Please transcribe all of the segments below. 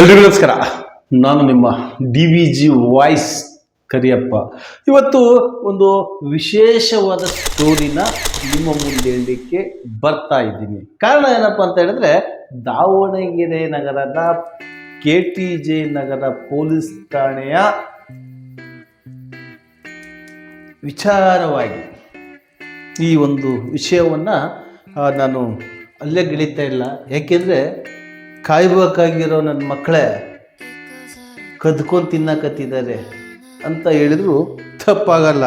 ಎಲ್ರಿಗೂ ನಮಸ್ಕಾರ. ನಾನು ನಿಮ್ಮ D V G voice Kariyappa. ಇವತ್ತು ಒಂದು ವಿಶೇಷವಾದ ಸ್ಟೋರಿನ ನಿಮ್ಮ ಮುಂದೆ ಹೇಳಲಿಕ್ಕೆ ಬರ್ತಾ ಇದ್ದೀನಿ. ಕಾರಣ ಏನಪ್ಪ ಅಂತ ಹೇಳಿದ್ರೆ, ದಾವಣಗೆರೆ ನಗರದ K T J Nagar police ಠಾಣೆಯ ವಿಚಾರವಾಗಿ ಈ ಒಂದು ವಿಷಯವನ್ನು ನಾನು ಅಲ್ಲೇ ಗಿಳಿತಾ ಇಲ್ಲ. ಯಾಕೆಂದರೆ ಕಾಯ್ಬೇಕಾಗಿರೋ ನನ್ನ ಮಕ್ಕಳೇ, ಕದ್ಕೊಂಡು ತಿನ್ನಕತ್ತಿದ್ದಾರೆ ಅಂತ ಹೇಳಿದ್ರು ತಪ್ಪಾಗಲ್ಲ.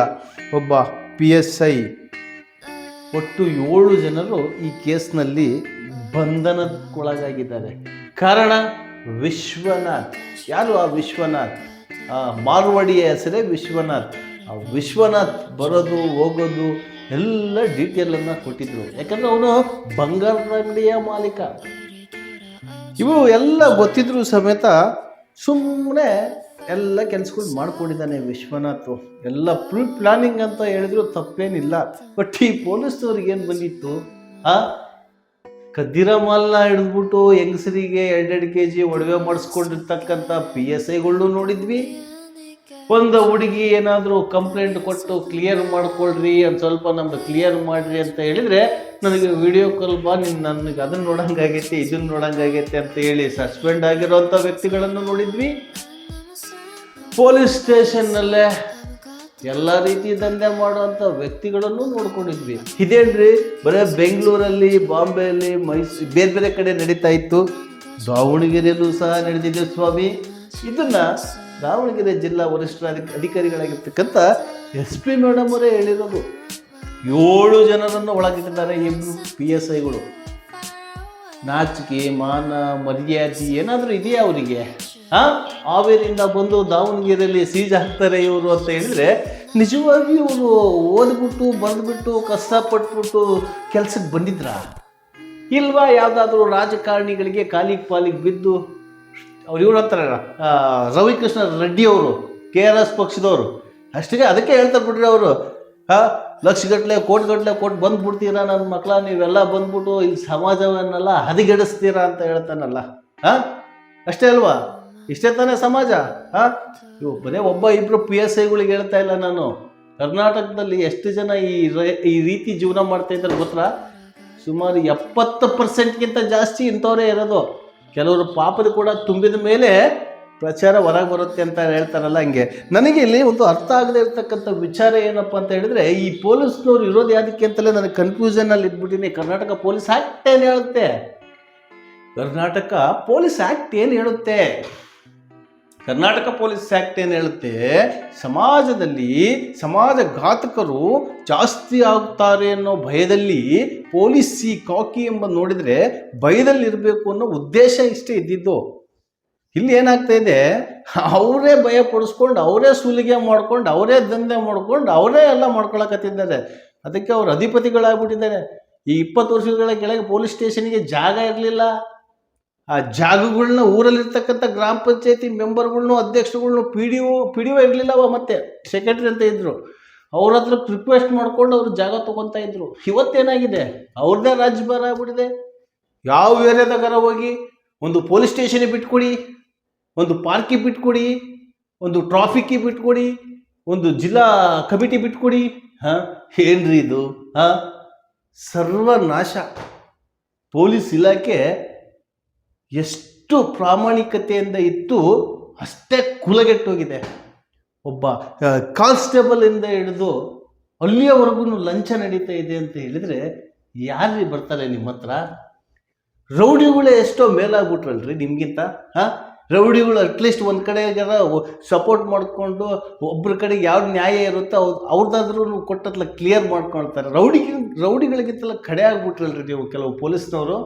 ಒಬ್ಬ ಪಿ ಎಸ್ ಐ, ಒಟ್ಟು ಏಳು ಜನರು ಈ ಕೇಸ್ನಲ್ಲಿ ಬಂಧನಕ್ಕೊಳಗಾಗಿದ್ದಾರೆ. ಕಾರಣ ವಿಶ್ವನಾಥ್. ಯಾರು ಆ ವಿಶ್ವನಾಥ್? ಆ ಮಾರ್ವಾಡಿಯ ಹೆಸರೇ ವಿಶ್ವನಾಥ್. ಆ ವಿಶ್ವನಾಥ್ ಬರೋದು, ಹೋಗೋದು, ಎಲ್ಲ ಡೀಟೇಲನ್ನು ಕೊಟ್ಟಿದ್ರು. ಯಾಕಂದರೆ ಅವನು ಬಂಗಾರದ ಅಂಗಡಿಯ ಮಾಲೀಕ. ಇವು ಎಲ್ಲ ಗೊತ್ತಿದ್ರು ಸಮೇತ ಸುಮ್ಮನೆ ಎಲ್ಲ ಕೆಲಸಗಳು ಮಾಡ್ಕೊಂಡಿದ್ದಾನೆ ವಿಶ್ವನಾಥ್. ಎಲ್ಲ ಫುಲ್ ಪ್ಲಾನಿಂಗ್ ಅಂತ ಹೇಳಿದ್ರು ತಪ್ಪೇನಿಲ್ಲ. ಬಟ್ ಈ ಪೊಲೀಸ್ನವ್ರಿಗೆ ಏನು ಬಂದಿತ್ತು? ಆ? ಕದ್ದಿರ ಮಾಲ್ನ ಹಿಡಿದ್ಬಿಟ್ಟು ಹೆಂಗಸರಿಗೆ ಎರಡೆರಡು ಕೆ ಜಿ ಒಡವೆ ಮಾಡಿಸ್ಕೊಂಡಿರ್ತಕ್ಕಂಥ ಪಿ ಎಸ್ ಐಗಳು ನೋಡಿದ್ವಿ. ಒಂದು ಹುಡುಗಿ ಏನಾದರೂ ಕಂಪ್ಲೇಂಟ್ ಕೊಟ್ಟು ಕ್ಲಿಯರ್ ಮಾಡ್ಕೊಳ್ರಿ, ಒಂದು ಸ್ವಲ್ಪ ನಮ್ಗೆ ಕ್ಲಿಯರ್ ಮಾಡ್ರಿ ಅಂತ ಹೇಳಿದರೆ ನನಗೆ ವಿಡಿಯೋ ಕಾಲ್ ಬಾ, ನೀನು ನನಗೆ ಅದನ್ನು ನೋಡೋಂಗಾಗೈತೆ ಇದನ್ನು ನೋಡೋಂಗಾಗೈತೆ ಅಂತ ಹೇಳಿ ಸಸ್ಪೆಂಡ್ ಆಗಿರೋಂಥ ವ್ಯಕ್ತಿಗಳನ್ನು ನೋಡಿದ್ವಿ. ಪೊಲೀಸ್ ಸ್ಟೇಷನ್ನಲ್ಲೇ ಎಲ್ಲ ರೀತಿ ದಂಧೆ ಮಾಡುವಂಥ ವ್ಯಕ್ತಿಗಳನ್ನು ನೋಡ್ಕೊಂಡಿದ್ವಿ. ಇದೇನ್ರಿ, ಬರೀ ಬೆಂಗಳೂರಲ್ಲಿ, ಬಾಂಬೆಯಲ್ಲಿ ಮೈಸೂರು ಬೇರೆ ಬೇರೆ ಕಡೆ ನಡೀತಾ ಇತ್ತು. ದಾವಣಗೆರೆಯಲ್ಲೂ ಸಹ ನಡೆದಿದೆ ಸ್ವಾಮಿ. ಇದನ್ನು ದಾವಣಗೆರೆ ಜಿಲ್ಲಾ ವರಿಷ್ಠ ಅಧಿಕಾರಿಗಳಾಗಿರ್ತಕ್ಕಂಥ ಎಸ್ ಪಿ ಮೇಡಮ್ ಅವರೇ ಹೇಳಿರೋದು. ಏಳು ಜನರನ್ನು ಒಳಗಿಟ್ಟಿದ್ದಾರೆ ಇಬ್ಬರು ಪಿ ಎಸ್ ಐಗಳು ನಾಚಿಕೆ ಮಾನ ಮರ್ಯಾದೆ ಏನಾದರೂ ಇದೆಯಾ ಅವರಿಗೆ? ಹಾಂ ಹಾವೇರಿಯಿಂದ ಬಂದು ದಾವಣಗೆರೆಯಲ್ಲಿ ಸೀಜ್ ಹಾಕ್ತಾರೆ ಇವರು ಅಂತ ಹೇಳಿದ್ರೆ ನಿಜವಾಗಿ ಇವರು ಓದ್ಬಿಟ್ಟು ಬಂದ್ಬಿಟ್ಟು ಕಷ್ಟಪಟ್ಬಿಟ್ಟು ಕೆಲ್ಸಕ್ಕೆ ಬಂದಿದ್ರಾ? ಇಲ್ವಾ ಯಾವುದಾದ್ರೂ ರಾಜಕಾರಣಿಗಳಿಗೆ ಕಾಲಿಗೆ ಪಾಲಿಗೆ ಬಿದ್ದು? ಅವ್ರು ಇವ್ರು ಅಂತಾರೆ ಆ, ರವಿಕೃಷ್ಣ ರೆಡ್ಡಿ ಅವರು ಕೆ ಆರ್ ಎಸ್ ಪಕ್ಷದವರು. ಅಷ್ಟೇ ಅದಕ್ಕೆ ಹೇಳ್ತಾರೆ ಬಿಡ್ರಿ ಅವರು ಹಾಂ, ಲಕ್ಷಗಟ್ಟಲೆ, ಕೋಟಿಗಟ್ಟಲೆ ಕೊಟ್ಟು ಬಂದ್ಬಿಡ್ತೀರಾ ನನ್ನ ಮಕ್ಕಳ ನೀವೆಲ್ಲ ಬಂದ್ಬಿಟ್ಟು ಇಲ್ಲಿ ಸಮಾಜವನ್ನೆಲ್ಲ ಹದಿಗೆಡಿಸ್ತೀರಾ ಅಂತ ಹೇಳ್ತಾನಲ್ಲ. ಹಾಂ? ಅಷ್ಟೇ ಅಲ್ವಾ? ಇಷ್ಟೇ ತಾನೇ ಸಮಾಜ? ಹಾಂ? ಇವು ಒಬ್ಬ ಇಬ್ಬರು ಪಿ ಎಸ್ ಐಗಳಿಗೆ ಹೇಳ್ತಾ ಇಲ್ಲ ನಾನು. ಕರ್ನಾಟಕದಲ್ಲಿ ಎಷ್ಟು ಜನ ಈ ಈ ರೀತಿ ಜೀವನ ಮಾಡ್ತಾ ಇದ್ದಾರೆ ಗೊತ್ತಾ? ಸುಮಾರು ಎಪ್ಪತ್ತು ಪರ್ಸೆಂಟ್ಗಿಂತ ಜಾಸ್ತಿ ಇಂಥವರೇ ಇರೋದು. ಕೆಲವರು ಪಾಪದ ಕೂಡ ತುಂಬಿದ ಮೇಲೆ ಪ್ರಚಾರ ಹೊರಗೆ ಬರುತ್ತೆ ಅಂತ ಹೇಳ್ತಾರಲ್ಲ ಹಂಗೆ. ನನಗೆ ಇಲ್ಲಿ ಒಂದು ಅರ್ಥ ಆಗದೆ ಇರ್ತಕ್ಕಂಥ ವಿಚಾರ ಏನಪ್ಪ ಅಂತ ಹೇಳಿದ್ರೆ, ಈ ಪೊಲೀಸ್ನವ್ರು ಇರೋದು ಯಾವುದಕ್ಕೆ ಅಂತಲೇ ನನಗೆ ಕನ್ಫ್ಯೂಷನಲ್ಲಿ ಇದ್ಬಿಟ್ಟಿನಿ. ಕರ್ನಾಟಕ ಪೊಲೀಸ್ ಆ್ಯಕ್ಟ್ ಏನು ಹೇಳುತ್ತೆ? ಕರ್ನಾಟಕ ಪೊಲೀಸ್ ಆ್ಯಕ್ಟ್ ಏನು ಹೇಳುತ್ತೆ? ಕರ್ನಾಟಕ ಪೊಲೀಸ್ ಆ್ಯಕ್ಟ್ ಏನು ಹೇಳುತ್ತೆ? ಸಮಾಜದಲ್ಲಿ ಸಮಾಜ ಘಾತಕರು ಜಾಸ್ತಿ ಆಗ್ತಾರೆ ಅನ್ನೋ ಭಯದಲ್ಲಿ ಪೊಲೀಸ್ ಈ ಕಾಕಿ ಎಂಬ ನೋಡಿದರೆ ಭಯದಲ್ಲಿರಬೇಕು ಅನ್ನೋ ಉದ್ದೇಶ ಇಷ್ಟೇ ಇದ್ದಿದ್ದು. ಇಲ್ಲಿ ಏನಾಗ್ತಾ ಇದೆ? ಅವರೇ ಭಯ ಪಡಿಸ್ಕೊಂಡು, ಅವರೇ ಸುಲಿಗೆ ಮಾಡ್ಕೊಂಡು, ಅವರೇ ದಂಧೆ ಮಾಡ್ಕೊಂಡು, ಅವರೇ ಎಲ್ಲ ಮಾಡ್ಕೊಳಕತ್ತಿದ್ದಾರೆ. ಅದಕ್ಕೆ ಅವ್ರು ಅಧಿಪತಿಗಳಾಗ್ಬಿಟ್ಟಿದ್ದಾರೆ. ಈ ಇಪ್ಪತ್ತು ವರ್ಷಗಳ ಕೆಳಗೆ ಪೊಲೀಸ್ ಸ್ಟೇಷನ್ಗೆ ಜಾಗ ಇರಲಿಲ್ಲ. ಆ ಜಾಗಗಳನ್ನ ಊರಲ್ಲಿರ್ತಕ್ಕಂಥ ಗ್ರಾಮ ಪಂಚಾಯತಿ ಮೆಂಬರ್ಗಳ್ನು, ಅಧ್ಯಕ್ಷರುಗಳ್ನು P D O P D O ಇರಲಿಲ್ಲವ ಮತ್ತೆ, ಸೆಕ್ರೆಟರಿ ಅಂತ ಇದ್ದರು ಅವ್ರ ಹತ್ರ ರಿಕ್ವೆಸ್ಟ್ ಮಾಡ್ಕೊಂಡು ಅವರು ಜಾಗ ತೊಗೊತಾ ಇದ್ರು. ಇವತ್ತೇನಾಗಿದೆ? ಅವ್ರದ್ದೇ ರಾಜ್ಯಭಾರ ಆಗ್ಬಿಟ್ಟಿದೆ. ಯಾವ ಏರಿಯಾದಾಗಾರ ಹೋಗಿ ಒಂದು ಪೊಲೀಸ್ ಸ್ಟೇಷನ್ಗೆ ಬಿಟ್ಕೊಡಿ. ಒಂದು ಪಾರ್ಕಿಗೆ ಬಿಟ್ಕೊಡಿ, ಒಂದು ಟ್ರಾಫಿಕ್ಕಿಗೆ ಬಿಟ್ಕೊಡಿ, ಒಂದು ಜಿಲ್ಲಾ ಕಮಿಟಿ ಬಿಟ್ಕೊಡಿ, ಹಾಂ? ಏನ್ರಿ ಇದು? ಹಾಂ? ಸರ್ವನಾಶ. ಪೊಲೀಸ್ ಇಲಾಖೆ ಎಷ್ಟು ಪ್ರಾಮಾಣಿಕತೆಯಿಂದ ಇತ್ತು ಅಷ್ಟೇ ಕುಲಗೆಟ್ಟೋಗಿದೆ. ಒಬ್ಬ ಕಾನ್ಸ್ಟೇಬಲ್ ಇಂದ ಹಿಡಿದು ಅಲ್ಲಿಯವರೆಗೂ ಲಂಚ ನಡೀತಾ ಇದೆ ಅಂತ ಹೇಳಿದರೆ ಯಾರ್ರಿ ಬರ್ತಾರೆ ನಿಮ್ಮ ಹತ್ರ ರೌಡಿಗಳೇ ಎಷ್ಟೋ ಮೇಲಾಗ್ಬಿಟ್ರಲ್ರಿ ನಿಮ್ಗಿಂತ, ಹಾಂ? ರೌಡಿಗಳು ಅಟ್ಲೀಸ್ಟ್ ಒಂದು ಕಡೆ ಸಪೋರ್ಟ್ ಮಾಡಿಕೊಂಡು ಒಬ್ಬರ ಕಡೆಗೆ ಯಾವ ನ್ಯಾಯ ಇರುತ್ತೋ ಅವ್ರು ಅವ್ರದ್ದಾದ್ರೂ ಕೊಟ್ಟತ್ಲ ಕ್ಲಿಯರ್ ಮಾಡ್ಕೊಳ್ತಾರೆ. ರೌಡಿಗೆ ರೌಡಿಗಳಿಗಿಂತೆಲ್ಲ ಕಡೆ ಆಗ್ಬಿಟ್ರಲ್ರಿ ನೀವು ಕೆಲವು ಪೊಲೀಸ್ನವರು,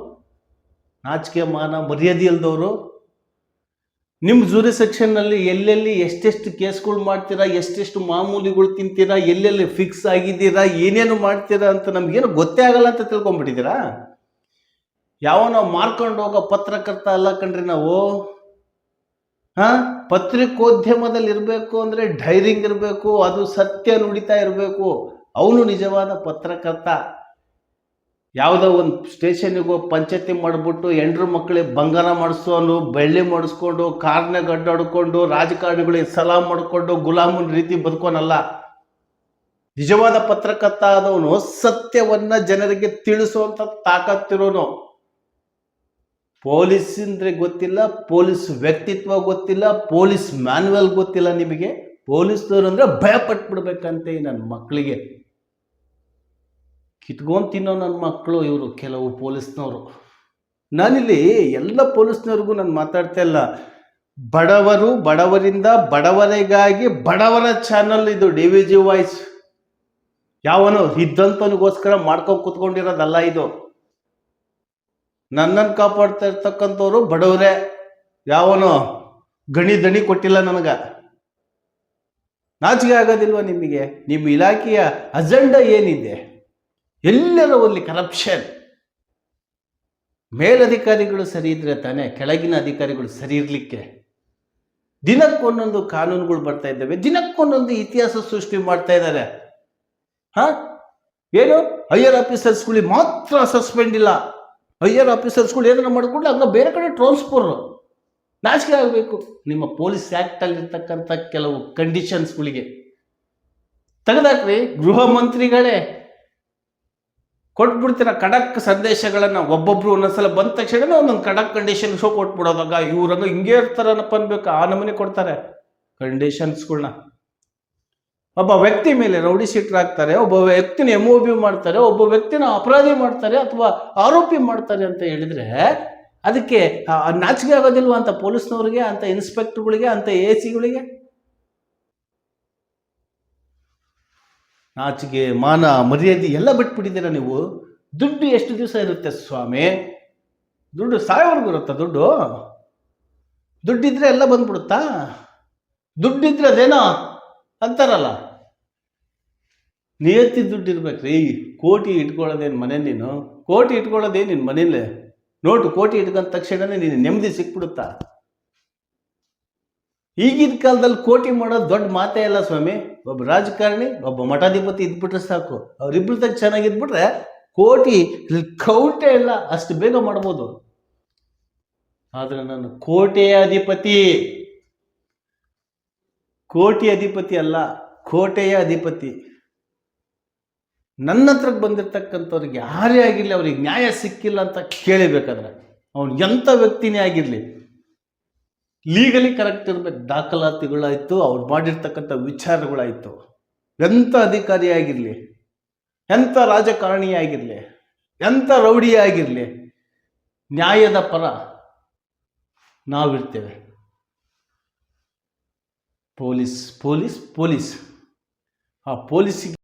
ನಾಚಿಕೆ ಮಾನ ಮರ್ಯಾದೆ ಇಲ್ದವರು. ನಿಮ್ಮ ಜೂರಿ ಸೆಕ್ಷನ್ನಲ್ಲಿ ಎಲ್ಲೆಲ್ಲಿ ಎಷ್ಟೆಷ್ಟು ಕೇಸ್ಗಳು ಮಾಡ್ತೀರಾ, ಎಷ್ಟೆಷ್ಟು ಮಾಮೂಲಿಗಳು ತಿಂತೀರಾ, ಎಲ್ಲೆಲ್ಲಿ ಫಿಕ್ಸ್ ಆಗಿದ್ದೀರಾ, ಏನೇನು ಮಾಡ್ತೀರಾ ಅಂತ ನಮಗೇನು ಗೊತ್ತೇ ಆಗಲ್ಲ ಅಂತ ತಿಳ್ಕೊಂಬಿಟ್ಟಿದ್ದೀರಾ? ಯಾವನೋ ಮಾರ್ಕೊಂಡು ಹೋಗೋ ಪತ್ರಕರ್ತ ಅಲ್ಲ ಕಣ್ರಿ ನಾವು. ಹಾಂ? ಪತ್ರಿಕೋದ್ಯಮದಲ್ಲಿ ಇರಬೇಕು ಅಂದರೆ ಡೈರಿಂಗ್ ಇರಬೇಕು, ಅದು ಸತ್ಯ ನುಡಿತಾ ಇರಬೇಕು. ಅವನು ನಿಜವಾದ ಪತ್ರಕರ್ತ. ಯಾವುದೋ ಒಂದು ಸ್ಟೇಷನಿಗೋ ಹೋಗಿ ಪಂಚಾಯತಿ ಮಾಡಿಬಿಟ್ಟು ಹೆಂಡ್ರ ಮಕ್ಕಳಿಗೆ ಬಂಗಾರ ಮಾಡಿಸೋನು ಬೆಳ್ಳಿ ಮಾಡಿಸ್ಕೊಂಡು ಕಾರ್ನಾಗ ಗಡ್ಡಾಡ್ಕೊಂಡು, ರಾಜಕಾರಣಿಗಳಿಗೆ ಸಲಾಮ್ ಮಾಡಿಕೊಂಡು, ಗುಲಾಮನ ರೀತಿ ಬದುಕೋನಲ್ಲ. ನಿಜವಾದ ಪತ್ರಕರ್ತ ಆದವನು ಸತ್ಯವನ್ನು ಜನರಿಗೆ ತಿಳಿಸುವಂಥ ತಾಕತ್ತಿರೋನು. ಪೊಲೀಸ್ ಅಂದ್ರೆ ಗೊತ್ತಿಲ್ಲ, ಪೊಲೀಸ್ ವ್ಯಕ್ತಿತ್ವ ಗೊತ್ತಿಲ್ಲ, ಪೊಲೀಸ್ ಮ್ಯಾನ್ಯಲ್ ಗೊತ್ತಿಲ್ಲ ನಿಮಗೆ. ಪೊಲೀಸ್ನವ್ರು ಅಂದ್ರೆ ಭಯ ಪಟ್ಬಿಡ್ಬೇಕಂತೆ ಈ ನನ್ನ ಮಕ್ಕಳಿಗೆ ಕಿತ್ಕೊಂಡು ತಿನ್ನೋ ನನ್ನ ಮಕ್ಕಳು ಇವರು ಕೆಲವು ಪೊಲೀಸ್ನವರು. ನಾನಿಲ್ಲಿ ಎಲ್ಲ ಪೊಲೀಸ್ನವ್ರಿಗೂ ನಾನು ಮಾತಾಡ್ತಾ ಇಲ್ಲ. ಬಡವರು ಬಡವರಿಂದ ಬಡವರಿಗಾಗಿ ಬಡವರ ಚಾನಲ್ ಇದು ಡಿ ವಿ ಜಿ ವಾಯ್ಸ್. ಯಾವನು ಇದ್ದಂತನಿಗೋಸ್ಕರ ಮಾಡ್ಕೊಂಡು ಕೂತ್ಕೊಂಡಿರೋದಲ್ಲ ಇದು. ನನ್ನನ್ನು ಕಾಪಾಡ್ತಾ ಇರ್ತಕ್ಕಂಥವ್ರು ಬಡವರೇ. ಯಾವನು ಗಣಿ ದಣಿ ಕೊಟ್ಟಿಲ್ಲ ನನಗ. ನಾಚಿಕೆ ಆಗೋದಿಲ್ವ ನಿಮಗೆ? ನಿಮ್ಮ ಇಲಾಖೆಯ ಅಜೆಂಡಾ ಏನಿದೆ? ಎಲ್ಲರ ಒಂದು ಕರಪ್ಷನ್ ಮೇಲಧಿಕಾರಿಗಳು ಸರಿ ಇದ್ರೆ ತಾನೇ ಕೆಳಗಿನ ಅಧಿಕಾರಿಗಳು ಸರಿ ಇರಲಿಕ್ಕೆ. ದಿನಕ್ಕೊಂದೊಂದು ಕಾನೂನುಗಳು ಬರ್ತಾ ಇದ್ದಾವೆ. ದಿನಕ್ಕೊಂದೊಂದು ಇತಿಹಾಸ ಸೃಷ್ಟಿ ಮಾಡ್ತಾ ಇದ್ದಾರೆ. ಹಾ? ಏನು? ಹೈಯರ್ ಆಫೀಸರ್ಸ್ಗಳಿಗೆ ಮಾತ್ರ ಸಸ್ಪೆಂಡ್ ಇಲ್ಲ. ಹೈಯರ್ ಆಫೀಸರ್ಸ್ಗಳು ಏನಾರ ಮಾಡಿಕೊಂಡು ಅದನ್ನ ಬೇರೆ ಕಡೆ ಟ್ರಾನ್ಸ್ಫರ್ ನಾಚಿಕೆ ಆಗಬೇಕು. ನಿಮ್ಮ ಪೊಲೀಸ್ ಆ್ಯಕ್ಟಲ್ಲಿರ್ತಕ್ಕಂಥ ಕೆಲವು ಕಂಡೀಷನ್ಸ್ಗಳಿಗೆ ತೆಗೆದಾಕ್ರಿ, ಗೃಹ ಮಂತ್ರಿಗಳೇ ಕೊಟ್ಬಿಡ್ತೀರ ಖಡಕ್ ಸಂದೇಶಗಳನ್ನು. ಒಬ್ಬೊಬ್ರು ಒಂದೊಂದ್ಸಲ ಬಂದ ತಕ್ಷಣ ಒಂದೊಂದು ಖಡಕ್ ಕಂಡೀಷನ್ ಶೋ ಕೊಟ್ಬಿಡೋದಾಗ ಇವ್ರಂಗ ಹಿಂಗೆ ಇರ್ತಾರನಪ್ಪ ಅನ್ಬೇಕು. ಆ ನಮೂನೆ ಕೊಡ್ತಾರೆ ಕಂಡೀಷನ್ಸ್ಗಳನ್ನ ಒಬ್ಬ ವ್ಯಕ್ತಿ ಮೇಲೆ ರೌಡಿ ಶೀಟರ್ ಹಾಕ್ತಾರೆ, ಒಬ್ಬ ವ್ಯಕ್ತಿನ ಎಂ ಬಿ ಮಾಡ್ತಾರೆ, ಒಬ್ಬ ವ್ಯಕ್ತಿನ ಅಪರಾಧಿ ಮಾಡ್ತಾರೆ ಅಥವಾ ಆರೋಪಿ ಮಾಡ್ತಾರೆ ಅಂತ ಹೇಳಿದ್ರೆ ಅದಕ್ಕೆ ನಾಚಿಕೆ ಆಗೋದಿಲ್ವ ಅಂತ ಪೊಲೀಸ್ನವ್ರಿಗೆ, ಅಂತ ಇನ್ಸ್ಪೆಕ್ಟರ್ಗಳಿಗೆ, ಅಂತ ಎ ಸಿಗಳಿಗೆ? ನಾಚಿಕೆ, ಮಾನ, ಮರ್ಯಾದೆ ಎಲ್ಲ ಬಿಟ್ಬಿಟ್ಟಿದ್ದೀರಾ ನೀವು? ದುಡ್ಡು ಎಷ್ಟು ದಿವಸ ಇರುತ್ತೆ ಸ್ವಾಮಿ? ದುಡ್ಡು ಸಾಯೋವರೆಗೂ ಇರುತ್ತಾ ದುಡ್ಡು? ದುಡ್ಡಿದ್ರೆ ಎಲ್ಲ ಬಂದ್ಬಿಡುತ್ತಾ? ದುಡ್ಡಿದ್ರೆ ಅದೇನೋ ಅಂತಾರಲ್ಲ. ನಿಯತಿ ದುಡ್ಡು ಇರ್ಬೇಕ್ರಿ ಕೋಟಿ ಇಟ್ಕೊಳ್ಳೋದೇನು ಮನೆ ನೀನು? ಕೋಟಿ ಇಟ್ಕೊಳ್ಳೋದೇ ನಿನ್ನ ಮನೇಲೆ ನೋಟು ಕೋಟಿ ಇಟ್ಕೊಂಡ ತಕ್ಷಣನೇ ನೀನು ನೆಮ್ಮದಿ ಸಿಕ್ಬಿಡುತ್ತಾ? ಈಗಿನ ಕಾಲದಲ್ಲಿ ಕೋಟಿ ಮಾಡೋದು ದೊಡ್ಡ ಮಾತೇ ಇಲ್ಲ ಸ್ವಾಮಿ. ಒಬ್ಬ ರಾಜಕಾರಣಿ, ಒಬ್ಬ ಮಠಾಧಿಪತಿ ಇದ್ಬಿಟ್ರೆ ಸಾಕು. ಅವ್ರಿಬ್ರದಾಗ ಚೆನ್ನಾಗಿದ್ಬಿಟ್ರೆ ಕೋಟಿ ಕೌಂಟೇ ಇಲ್ಲ. ಅಷ್ಟು ಬೇಗ ಮಾಡ್ಬೋದು. ಆದರೆ ನಾನು ಕೋಟೆಯ ಅಧಿಪತಿ. ಕೋಟಿ ಅಧಿಪತಿ ಅಲ್ಲ, ಕೋಟೆಯ ಅಧಿಪತಿ. ನನ್ನ ಹತ್ರಕ್ಕೆ ಬಂದಿರತಕ್ಕಂಥವ್ರಿಗೆ ಯಾರೇ ಆಗಿರಲಿ, ಅವ್ರಿಗೆ ನ್ಯಾಯ ಸಿಕ್ಕಿಲ್ಲ ಅಂತ ಕೇಳಿಬೇಕಾದ್ರೆ ಅವ್ನು ಎಂಥ ವ್ಯಕ್ತಿನೇ ಆಗಿರಲಿ ಲೀಗಲಿ ಕರೆಕ್ಟ್ ಇರಬೇಕು. ದಾಖಲಾತಿಗಳಾಯಿತು, ಅವ್ರು ಮಾಡಿರ್ತಕ್ಕಂಥ ವಿಚಾರಗಳಾಯಿತು. ಎಂಥ ಅಧಿಕಾರಿ ಆಗಿರಲಿ, ಎಂಥ ರಾಜಕಾರಣಿ ಆಗಿರಲಿ, ಎಂಥ ರೌಡಿ ಆಗಿರಲಿ, ನ್ಯಾಯದ ಪರ ನಾವಿರ್ತೇವೆ. Police police police. ಆ ಪೊಲೀಸಿಗೆ